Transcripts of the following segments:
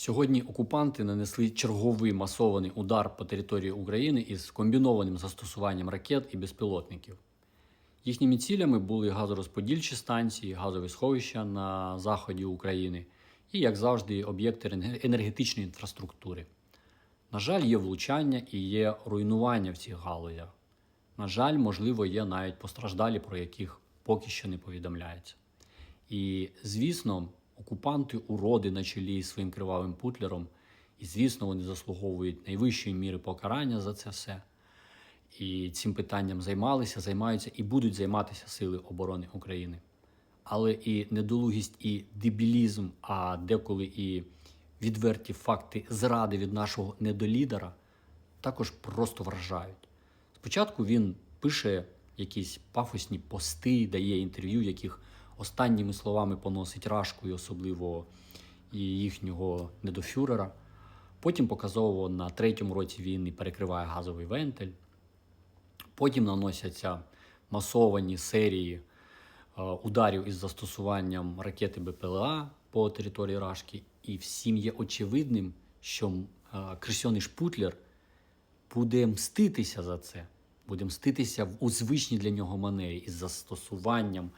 Сьогодні окупанти нанесли черговий масований удар по території України із комбінованим застосуванням ракет і безпілотників. Їхніми цілями були газорозподільчі станції, газові сховища на заході України і, як завжди, об'єкти енергетичної інфраструктури. На жаль, є влучання і є руйнування в цих галузях. На жаль, можливо, є навіть постраждалі, про яких поки що не повідомляється. І, звісно, окупанти уроди на чолі із своїм кривавим путлером, і, звісно, вони заслуговують найвищої міри покарання за це все. І цим питанням займалися, займаються і будуть займатися Сили оборони України. Але і недолугість, і дебілізм, а деколи і відверті факти зради від нашого недолідера також просто вражають. Спочатку він пише якісь пафосні пости, дає інтерв'ю, яких останніми словами поносить рашку, і особливо їхнього недофюрера. Потім показово на третьому році війни перекриває газовий вентиль. Потім наносяться масовані серії е, ударів із застосуванням ракети БПЛА по території Рашки. І всім є очевидним, що е, Крисьоний Шпутлер буде мститися за це, буде мститися в звичній для нього манері із застосуванням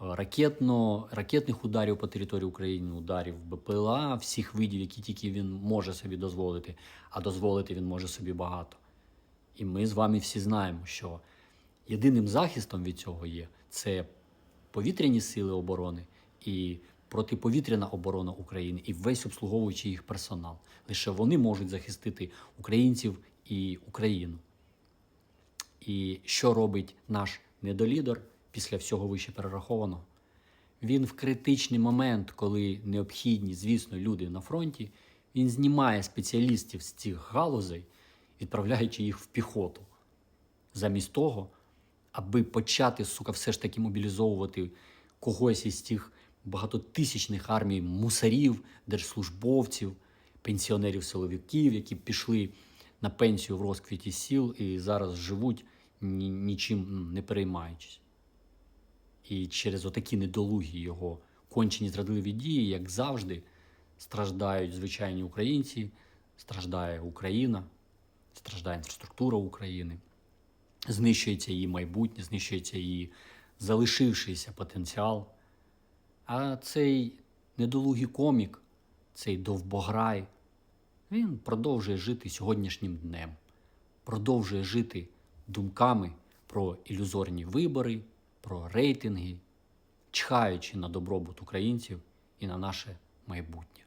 ракетно, ракетних ударів по території України, ударів БПЛА, всіх видів, які тільки він може собі дозволити, а дозволити він може собі багато. І ми з вами всі знаємо, що єдиним захистом від цього є це повітряні сили оборони і протиповітряна оборона України і весь обслуговуючий їх персонал. Лише вони можуть захистити українців і Україну. І що робить наш недолідер після всього вище перерахованого? Він в критичний момент, коли необхідні, звісно, люди на фронті, він знімає спеціалістів з цих галузей, відправляючи їх в піхоту. Замість того, аби почати, сука, все ж таки мобілізовувати когось із тих багатотисячних армій мусарів, держслужбовців, пенсіонерів-силовиків, які пішли на пенсію в розквіті сіл і зараз живуть нічим не переймаючись. І через отакі недолугі його кончені зрадливі дії, як завжди, страждають звичайні українці, страждає Україна, страждає інфраструктура України, знищується її майбутнє, знищується її залишившийся потенціал. А цей недолугий комік, цей довбограй, він продовжує жити сьогоднішнім днем, продовжує жити думками про ілюзорні вибори, про рейтинги, чхаючи на добробут українців і на наше майбутнє.